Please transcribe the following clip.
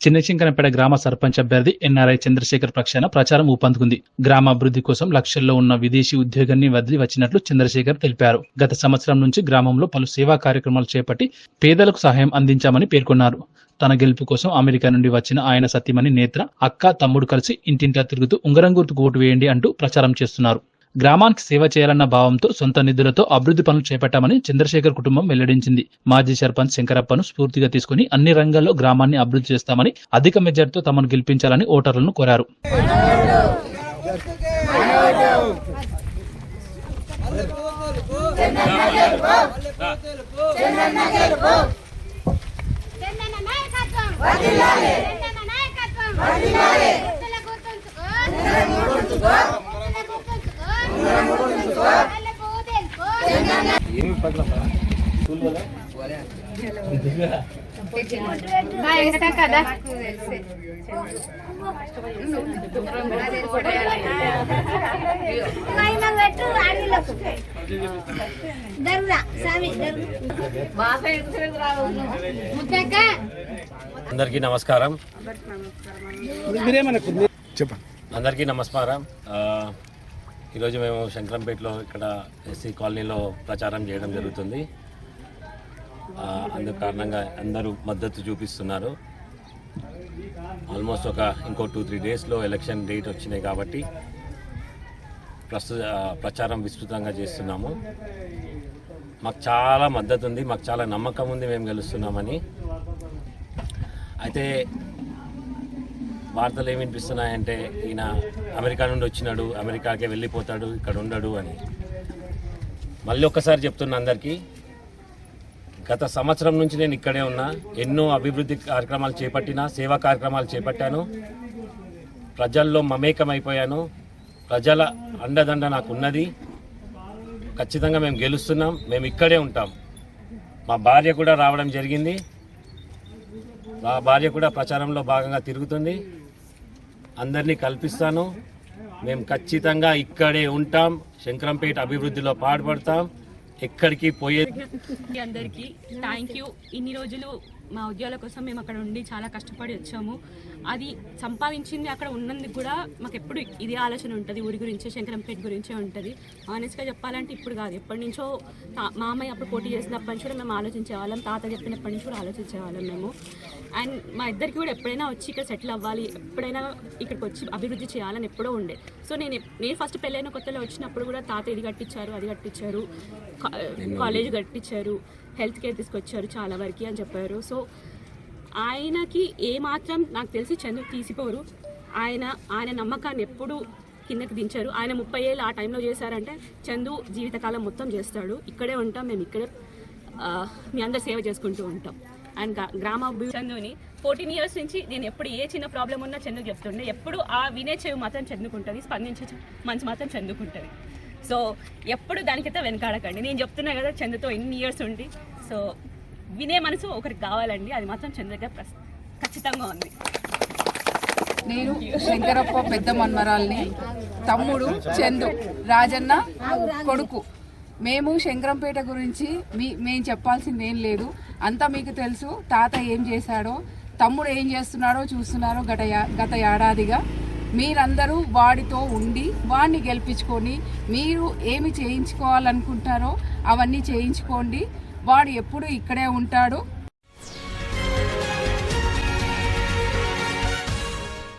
చిన్నచింకనపేట గ్రామ సర్పంచ్ అభ్యర్థి ఎన్ఆర్ఐ చంద్రశేఖర్ పక్షాన ప్రచారం ఊపందుకుంది. గ్రామాభివృద్ధి కోసం లక్షల్లో ఉన్న విదేశీ ఉద్యోగాన్ని వదిలి వచ్చినట్లు చంద్రశేఖర్ తెలిపారు. గత సంవత్సరం నుంచి గ్రామంలో పలు సేవా కార్యక్రమాలు చేపట్టి పేదలకు సహాయం అందించామని పేర్కొన్నారు. తన గెలుపు కోసం అమెరికా నుండి వచ్చిన ఆయన సతీమణి నేత్ర అక్క తమ్ముడు కలిసి ఇంటింటా తిరుగుతూ ఉంగరం గుర్తుకు ఓటు వేయండి అంటూ ప్రచారం చేస్తున్నారు. గ్రామానికి సేవ చేయాలన్న భావంతో సొంత నిధులతో అభివృద్ధి పనులు చేపట్టామని చంద్రశేఖర్ కుటుంబం వెల్లడించింది. మాజీ సర్పంచ్ శంకరప్పను స్ఫూర్తిగా తీసుకుని అన్ని రంగాల్లో గ్రామాన్ని అభివృద్ధి చేస్తామని అధిక మెజార్టీతో తమను గెలిపించాలని ఓటర్లను కోరారు. వర్ధిల్లాలి వర్ధిల్లాలి కదా. అందరికీ నమస్కారం. చెప్పండి. అందరికీ నమస్కారం. ఆ, ఈరోజు మేము శంకరంపేటలో ఇక్కడ ఎస్సీ కాలనీలో ప్రచారం చేయడం జరుగుతుంది. అందుకు కారణంగా అందరూ మద్దతు చూపిస్తున్నారు. ఆల్మోస్ట్ ఒక ఇంకో టూ త్రీ డేస్లో ఎలక్షన్ డేట్ వచ్చినాయి కాబట్టి ప్రస్తుత ప్రచారం విస్తృతంగా చేస్తున్నాము. మాకు చాలా మద్దతు ఉంది మాకు చాలా నమ్మకం ఉంది మేము గెలుస్తున్నామని. అయితే వార్తలు ఏమి వినిపిస్తున్నాయంటే ఈయన అమెరికా నుండి వచ్చినాడు అమెరికాకే వెళ్ళిపోతాడు ఇక్కడ ఉండడు అని. మళ్ళీ ఒక్కసారి చెప్తున్నా అందరికీ గత సంవత్సరం నుంచి నేను ఇక్కడే ఉన్నా ఎన్నో అభివృద్ధి కార్యక్రమాలు చేపట్టిన సేవా కార్యక్రమాలు చేపట్టాను ప్రజల్లో మమేకమైపోయాను ప్రజల అండదండ నాకు ఉన్నది ఖచ్చితంగా మేము గెలుస్తున్నాం మేము ఇక్కడే ఉంటాం. మా భార్య కూడా రావడం జరిగింది. మా భార్య కూడా ప్రచారంలో భాగంగా తిరుగుతుంది. అందరినీ కల్పిస్తాను. మేము ఖచ్చితంగా ఇక్కడే ఉంటాం. శంకరంపేట అభివృద్ధిలో పాటుపడతాం. ఎక్కడికి పోయే అందరికీ థ్యాంక్ యూ ఇన్ని రోజులు మా ఉద్యోగాల కోసం మేము అక్కడ ఉండి చాలా కష్టపడి వచ్చాము. అది సంపాదించింది అక్కడ ఉన్నందుకు కూడా మాకు ఎప్పుడు ఇదే ఆలోచన ఉంటుంది. ఊరి గురించే శంకరంపేట గురించే ఉంటుంది. ఆనెస్ట్గా చెప్పాలంటే ఇప్పుడు కాదు. ఎప్పటి నుంచో తా- మామయ్య అప్పుడు పోటీ చేసినప్పటి నుంచి కూడా మేము ఆలోచించేవాళ్ళం తాత చెప్పినప్పటి నుంచి కూడా ఆలోచించేవాళ్ళం మేము. అండ్ మా ఇద్దరికి కూడా ఎప్పుడైనా వచ్చి ఇక్కడ సెటిల్ అవ్వాలి ఎప్పుడైనా ఇక్కడికి వచ్చి అభివృద్ధి చేయాలని ఎప్పుడో ఉండే. సో నేను నేను ఫస్ట్ పెళ్ళైన కొత్తలో వచ్చినప్పుడు కూడా తాత ఇది కట్టించారు అది కట్టించారు కాలేజ్ కట్టించారు హెల్త్ కేర్ తీసుకొచ్చారు చాలా వరకు అని చెప్పారు. సో ఆయనకి ఏ మాత్రం నాకు తెలిసి చంద్రు తీసిపోరు. ఆయన ఆయన నమ్మకాన్ని ఎప్పుడు కిందకి దించారు. ఆయన ముప్పై ఏళ్ళు ఆ టైంలో చేశారంటే చందు జీవితకాలం మొత్తం చేస్తాడు. ఇక్కడే ఉంటాం మేము ఇక్కడే మీ అందరు సేవ చేసుకుంటూ ఉంటాం. అండ్ గ్రామ చందుని ఫోర్టీన్ ఇయర్స్ నుంచి నేను ఎప్పుడు ఏ చిన్న ప్రాబ్లం ఉన్నా చందుకు చెప్తుండే. ఎప్పుడు ఆ వినే చెవి మాత్రం చందుకుంటుంది స్పందించే మంచి మనసు మాత్రం చందుకుంటుంది. సో ఎప్పుడు దానికైతే వెనకాడకండి. నేను చెప్తున్నా కదా చందుతో ఎన్ని ఇయర్స్ ఉండి. సో వినే మనసు ఒకరికి కావాలండి. అది మాత్రం చంద్ర దగ్గర ప్రస్- ఖచ్చితంగా ఉంది. నేను శంకరప్ప పెద్ద మన్మరాల్ని తమ్ముడు చందు రాజన్న కొడుకు. మేము శంకరంపేట గురించి మీ మేము చెప్పాల్సింది ఏం లేదు. అంతా మీకు తెలుసు. తాత ఏం చేశాడో తమ్ముడు ఏం చేస్తున్నాడో చూస్తున్నారో గత గత ఏడాదిగా. మీరందరూ వాడితో ఉండి వాడిని గెలిపించుకొని మీరు ఏమి చేయించుకోవాలనుకుంటారో అవన్నీ చేయించుకోండి. వాడు ఎప్పుడు ఇక్కడే ఉంటాడు.